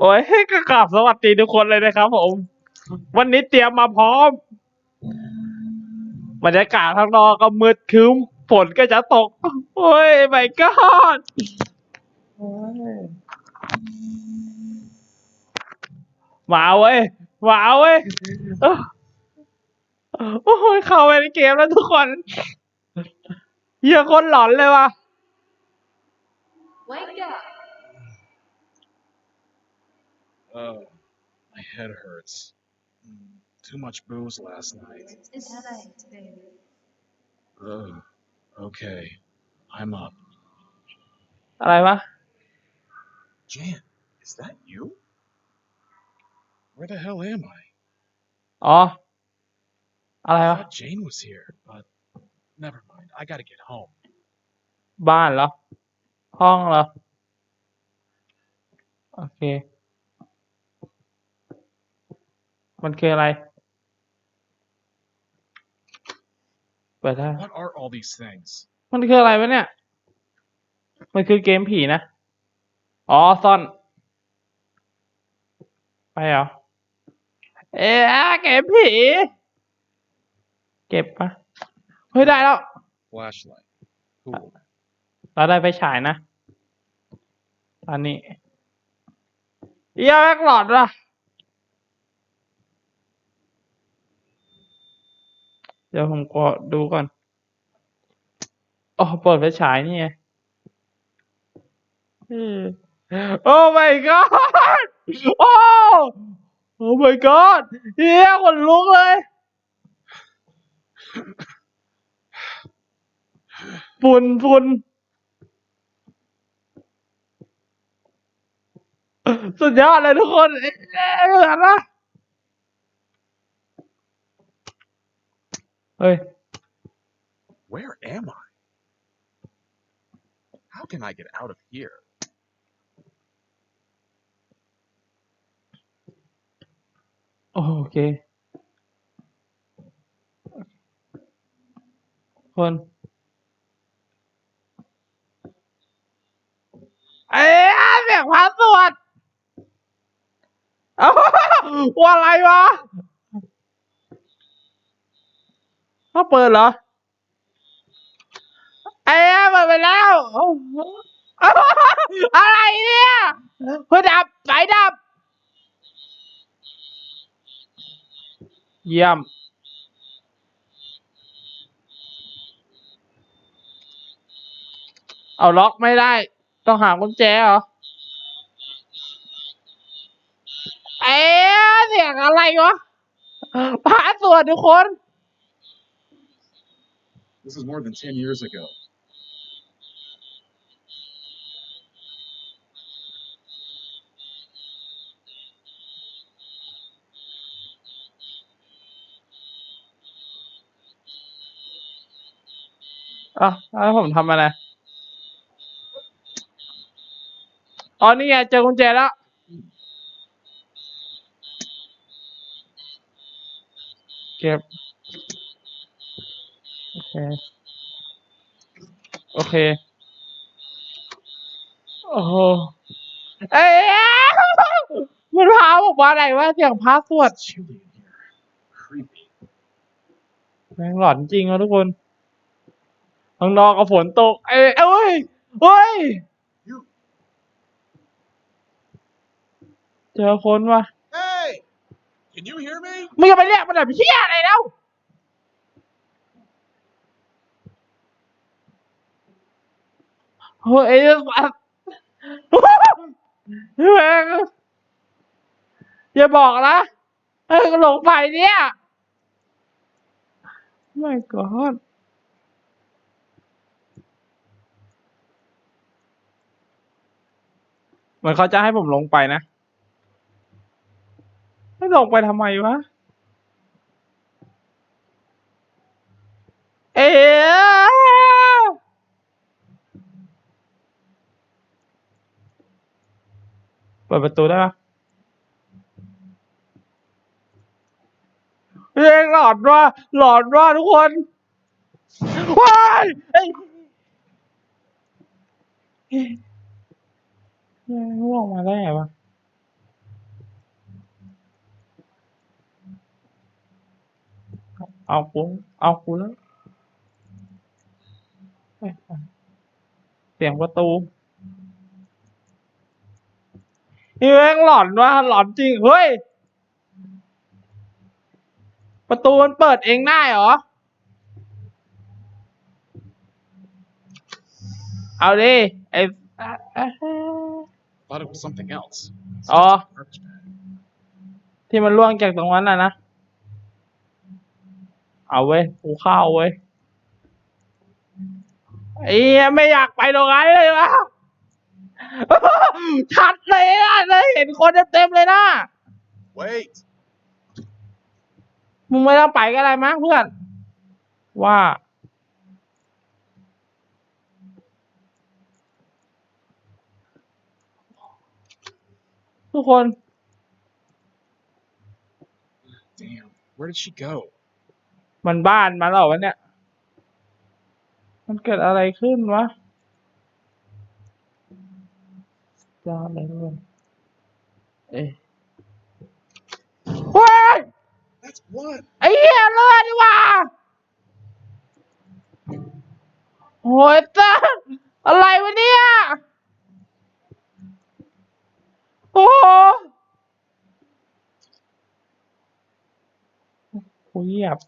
โอ้ยก็กราบสวัสดีทุกคนเลยนะครับผม วันนี้เตรียมมาพร้อมบรรยากาศข้างนอกก็มืดครึ้มฝนก็จะตก โอ้ยไม่กอดมาเว้ยมาเว้ยโอ้ยเข้าไปในเกมแล้วทุกคนเยอะคนหลอนเลยว่ะ Wake up. Oh, my head hurts. Mm, Too much booze last night. It's late, baby. Ugh. Okay, I'm up. อะไรวะ Jan, is that you? Where the hell am I? อ๋อ อะไร I วะ thought Jane was here, but never mind. I gotta get home. บ้านเหรอ ห้องเหรอ โอเค มันคืออะไร เปิดได้ What are all these things? มันคืออะไรวะเนี่ย มันคือเกมผีนะ อ๋อ ซ่อน ไปเหรอ เอ๊ะเกมผี เก็บปะเฮ้ย ได้แล้ว Flashlight. Cool. เราได้ไปฉายนะ อันนี้เหี้ยแม็กหลอดว่ะ เดี๋ยวผมก็ดูก่อนอ๋อเปิดไปฉายนี่ไงโอ้ my god โอ้โอ้ my god เฮียขนลุกเลยฝุ่นฝุ่นสุดยอดเลยทุกคนเอ๊ะเหมือนนะ เฮ้ย Where am I? How can I get out of here? โอเคคนเอ้ยเสียงพาสวด เขาเปิดเหรอเอ้ยเปิดไปแล้ว อะไรเนี่ยเฮ้ยดับไฟดับ เยี่ยมเอาล็อกไม่ได้ ต้องหากุญแจเหรอเอ๊ะเสียงอะไรวะพาสวดทุกคน This is more than 10 years ago. อะแล้วผมทำอะไร อ๋อ นี่ไง เจอกุญแจแล้ว เก็บ โอเคโอเค โอ้โหเอ้ยมันพาบอกว่าอะไรว่าเสียงพาสวด It's chilly in here. Creepy. แม่งหลอนจริงอะทุกคนข้างนอกก็ฝนตก เอ้ยเอ้ยเฮ้ย You. เจอคนว่ะ Hey! Can you hear me? มึงจะไปเรียกมันแบบเฮียอะไรแล้ว เฮ้ยไอ้สัสแม่งอย่าบอกนะเฮ้หลงไฟเนี่ยไม่กอดเหมือนเขาจะให้ผมลงไปนะ ไม่ลงไปทำไมวะ เอ๊ะ เปิดประตูได้ปะเฮ้ยหลอดว่าหลอดว่าทุกคนว้ายเอ้ยร่องมาได้ไงวะเอากูเอากูแล้วเสียงประตู นี่แม่งหลอนวะหลอนจริง เฮ้ย ประตูมันเปิดเองได้เหรอ เอาดิไอ้อะอะ Thought it was something else. It's just Oh. a garbage bag. ที่มันล่วงจากตรงนั้นน่ะนะ เอาเว้ยกูเข้าเว้ยไอ้เหี้ยไม่อยากไปตรงนั้นเลยวะ ชัดเลยอะเลยเห็นคนเต็มๆเลยนะ Wait. มึงไม่ต้องไปก็ได้มั้งเพื่อน ว่า ทุกคน Damn. Where did she go? มันบ้านมาแล้ววะเนี่ย มันเกิดอะไรขึ้นวะ จะอะไรเพื่อนเอ้ยว้าย That's blood. ไอ้เหี้ยเลือดดีว่าโอ้ยจ้าอะไรวะเนี่ย โอ้โหกูเหยียบ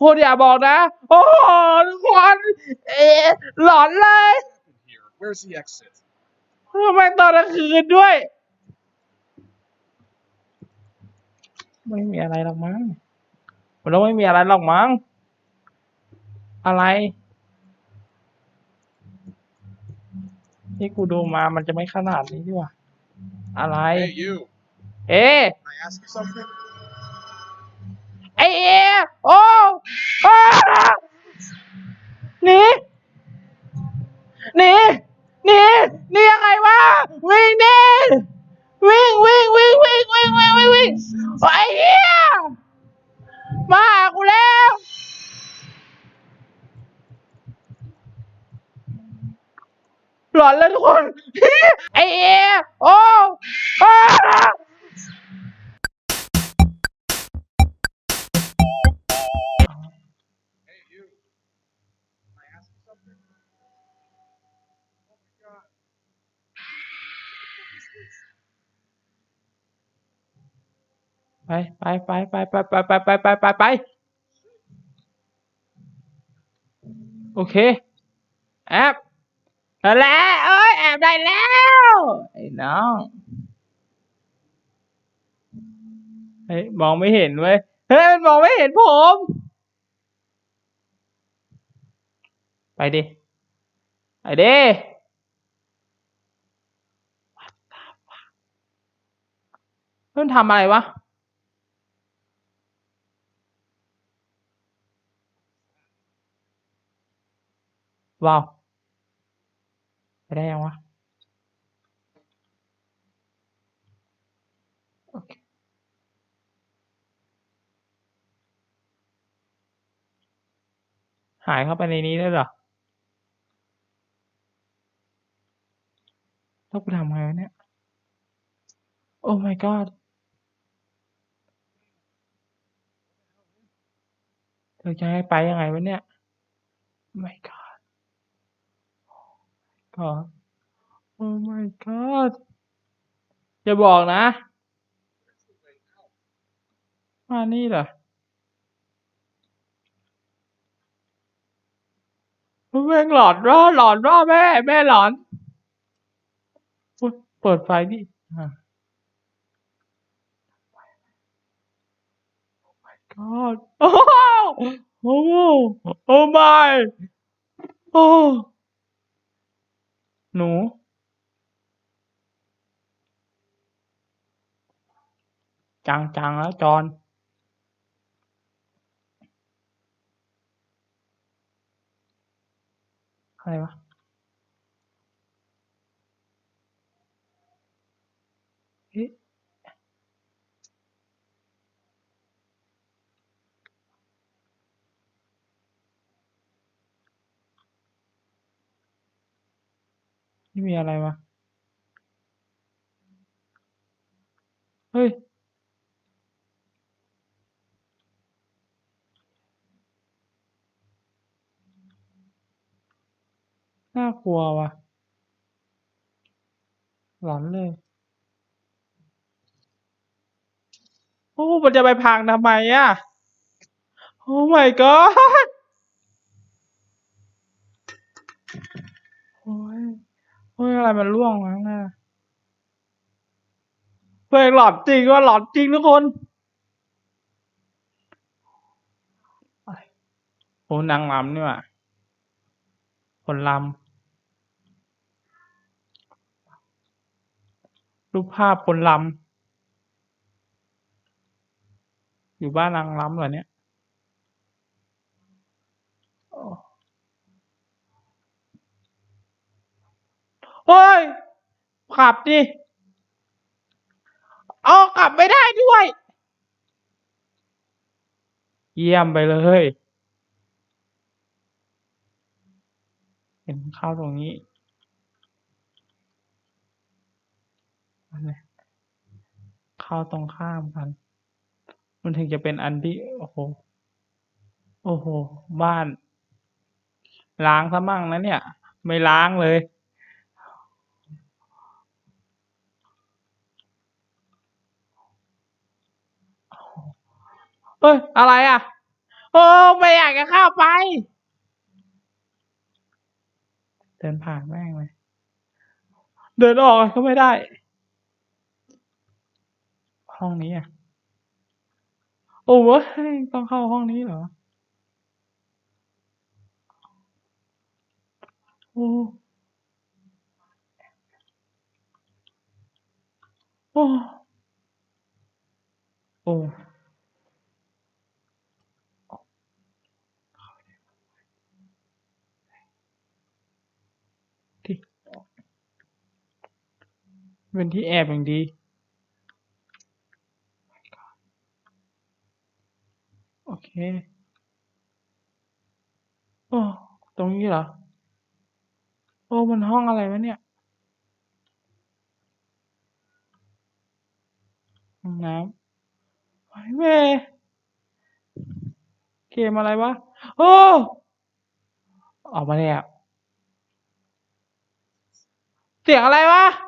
พูดอย่าบอกนะ โอ้โหทุกคนเอ๊ะหลอนเลย What happened here? Where's the exit? ทำไมตอนกลางคืนด้วย ไม่มีอะไรหรอกมั้งมันต้องไม่มีอะไรหรอกมั้ง อะไร ที่กูดูมามันจะไม่ขนาดนี้ดีกว่า อะไร Hey, you. เอ๊ะ Can I ask you something? ไอเอโออ้าหนีหนีหนีหนียังไงวะวิ่งหนีวิ่งวิ่งวิ่งวิ่งวิ่งวิ่งวิ่งวิ่งไอ้เหี้ยมาหากูแล้วหลอนเลยทุกคนไอเอโออ้า ไปไปไปไปไปไปไปไปไปไปไปโอเคแอบนั่นแหละเอ้ยแอบได้แล้วไอ้น้องเฮ้ยมองไม่เห็นเว้ยเฮ้ยมันมองไม่เห็นผม ไปดิไปดิมันทำอะไรวะ ว้าวไปได้ยังวะโอเคหายเข้าไปในนี้ได้เหรอแล้วกูทำไงวะเนี่ย โอ้ my god เธอจะให้ไปยังไงวะเนี่ย my god god oh my god อย่าบอกนะ มานี่เหรอ แม่งหลอนว่าหลอนว่าแม่ แม่หลอน เปิดไฟดิอะ god โอ้โหโอ้โหโอ้ my โอ้ หนูจังจังแล้วจอนอะไรวะ นี่มีอะไรวะ เฮ้ย น่ากลัวว่ะ หลอนเลย โอ้ มันจะไปพังทำไมอะ่ะ โอ้ my god โอ้ยอะไรมันร่วงมาข้างหน้าเพลงหลอนจริงว่าหลอนจริงทุกคนโอ้นางรำนี่ว่ะคนรำรูปภาพคนรำอยู่บ้านนางรำเหรอเนี่ย เฮ้ย ขับดิเอากลับไม่ได้ด้วย เยี่ยมไปเลยเห็นเข้าตรงนี้อันนี้เข้าตรงข้ามกัน มันถึงจะเป็นอันที่ โอ้โห โอ้โห บ้าน ล้างซะมั่งนะเนี่ย ไม่ล้างเลย เอ้ย อะไรอะ โอ้ไม่อยากจะเข้าไป เดินผ่านแม่งเลยเดินออกก็ไม่ได้ ห้องนี้อะ โอ้เว้ยต้องเข้าห้องนี้เหรอ โอ้โอ้โอ้ ที่ เป็นที่แอบอย่างดีโอเคโอ้ตรงนี้เหรอ โอ้มันห้องอะไรวะเนี่ยห้องน้ำไอ้แม่เกมอะไรวะ โอ้ ออกมาแล้ว เสียงอะไรวะ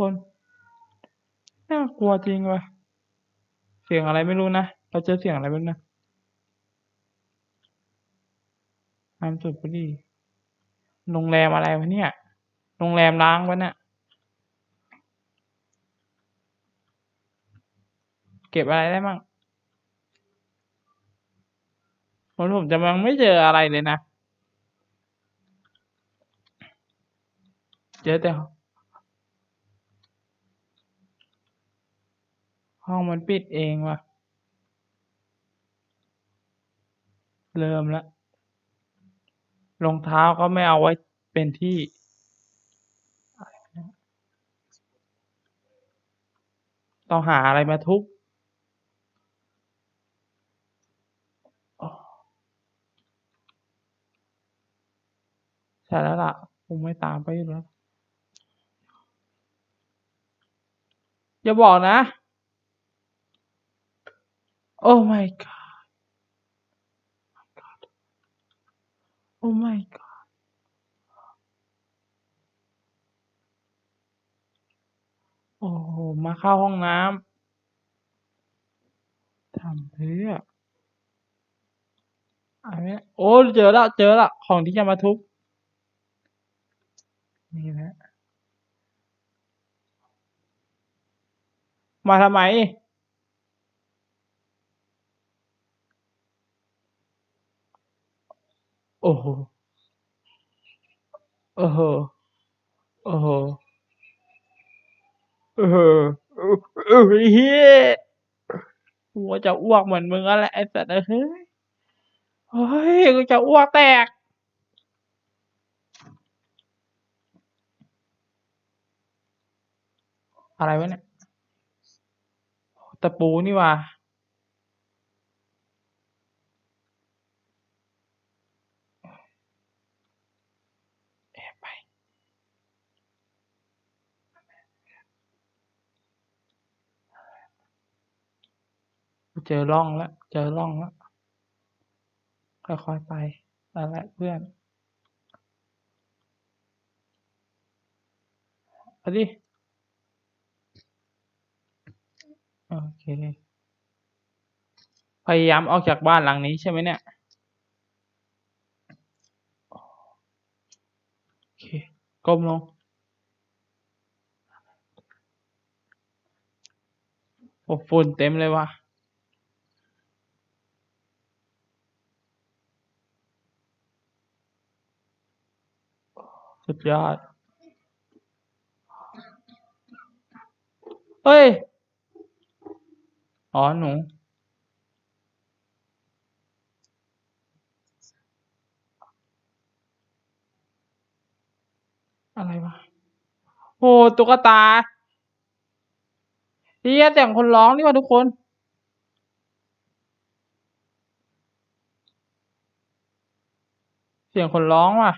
คนน่ากลัวจริงว่ะ เสียงอะไรไม่รู้นะ เราเจอเสียงอะไรบ้างนะน้ำสูบบุหรี่โรงแรมอะไรวะเนี่ย โรงแรมล้างวะเนี่ย เก็บอะไรได้มั่งผมผมจะยังไม่เจออะไรเลยนะ เจอแต่ ห้องมันปิดเองว่ะ เริ่มแล้วรองเท้าก็ไม่เอาไว้เป็นที่ ต้องหาอะไรมาทุบใช่แล้วล่ะคงไม่ตามไปอยู่แล้ว อย่าบอกนะ โอ้ my god โอ้ my god โอ้โห มาเข้าห้องน้ำ ทำเพื่ออันนี้โอ้ เจอแล้วเจอแล้วของที่จะมาทุบ นี่แหละมาทำไม โอ้โหโอ้โหโอ้โหเออเออเออเฮียกูว่าจะอ้วกเหมือนมึงอะแหละไอ้สัตว์เอ้ย เฮ้ย กูจะอ้วกแตก อะไรวะเนี่ย ตะปูนี่หว่าแอบไป เจอร่องแล้ว เจอร่องแล้ว ค่อยๆไปนั่นแหละเพื่อนเอาดิโอเค พยายามออกจากบ้านหลังนี้ใช่ไหมเนี่ย โอเค ก้มลง โอ้ฝุ่นเต็มเลยว่ะ สุดยอด เฮ้ย อ๋อ หนู อะไรวะโอ้ตุ๊กตาเฮียเสียงคนร้องนี่ว่าทุกคนเสียงคนร้องว่ะ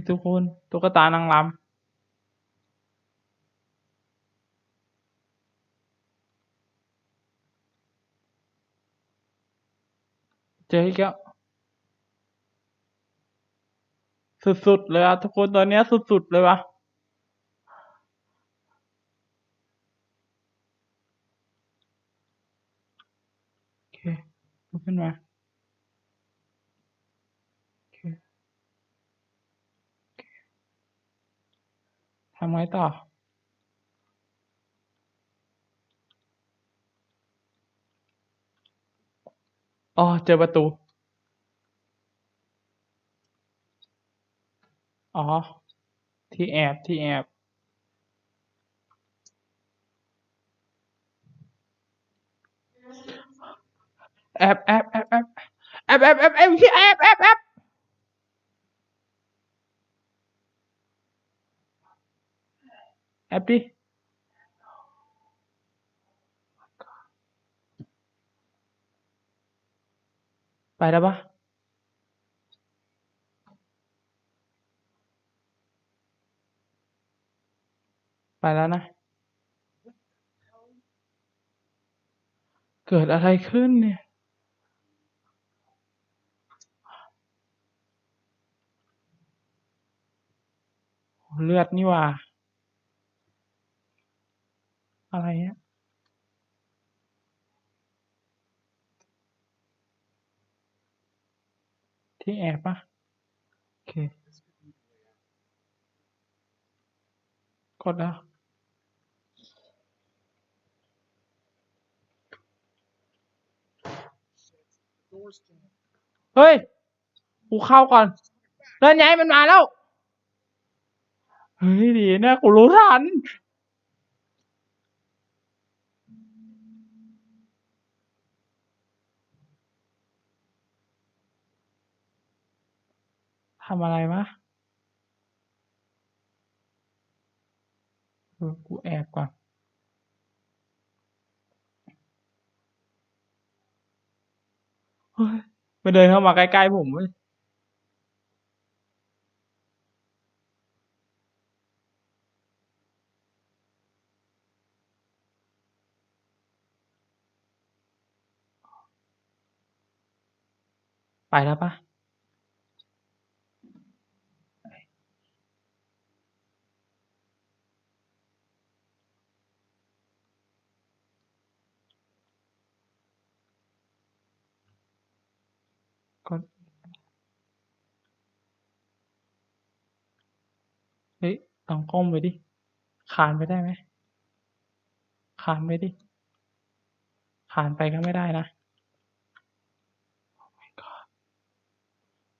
นี่ทุกคนตุ๊กตานางรำเจออีกแล้วสุดๆเลยอะทุกคนตอนเนี้ยสุดๆเลยวะโอเคลุกขึ้นมาโอเคโอเค ทำไงต่อ อ๋อ เจอประตู อ๋อ ที่แอบที่แอบแอบแอบแอบแอบแอบแอบแอบแอบแอบแอบ แอบแอบดิไปแล้วปะไปแล้วนะ เกิดอะไรขึ้นเนี่ย เลือดนี่ว่า อะไรเนี่ยที่แอบปะโอเค กดแล้วเฮ้ย กูเข้าก่อนเดินไงมันมาแล้ว เฮ้ย ดีนะ กูรู้ทัน ทำอะไรวะกูแอบก่อนเฮ้ยมาเดินเข้ามาใกล้ๆผมเว้ยไปแล้วปะ กดเฮ้ยลองก้มไปดิ คานไปได้ไหม คานไปดิ คานไปก็ไม่ได้นะ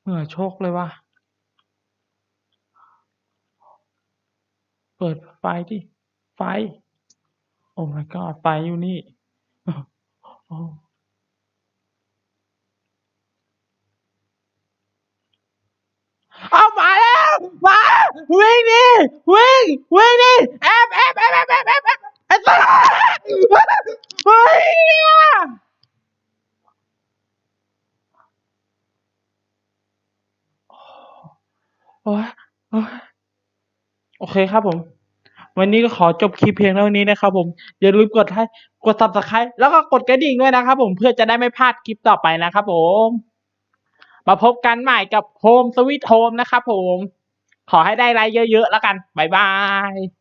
เหงื่อโชกเลยว่ะ เปิดไฟดิ ไฟ โอ้ my god ไฟอยู่นี่ โอ้ วิ่งดิวิ่งวิ่งดิแอบแอบแอบแอบแอบแอบแอบไอ้สัสเฮ้ยโอ้ยโอเคครับผม วันนี้ก็ขอจบคลิปเพียงเท่านี้นะครับผม อย่าลืมกดให้กด subscribe แล้วก็กดกระดิ่งด้วยนะครับผมเพื่อจะได้ไม่พลาดคลิปต่อไปนะครับผม มาพบกันใหม่กับ Home Sweet Home นะครับผม ขอให้ได้ไลค์เยอะๆแล้วกันบายบาย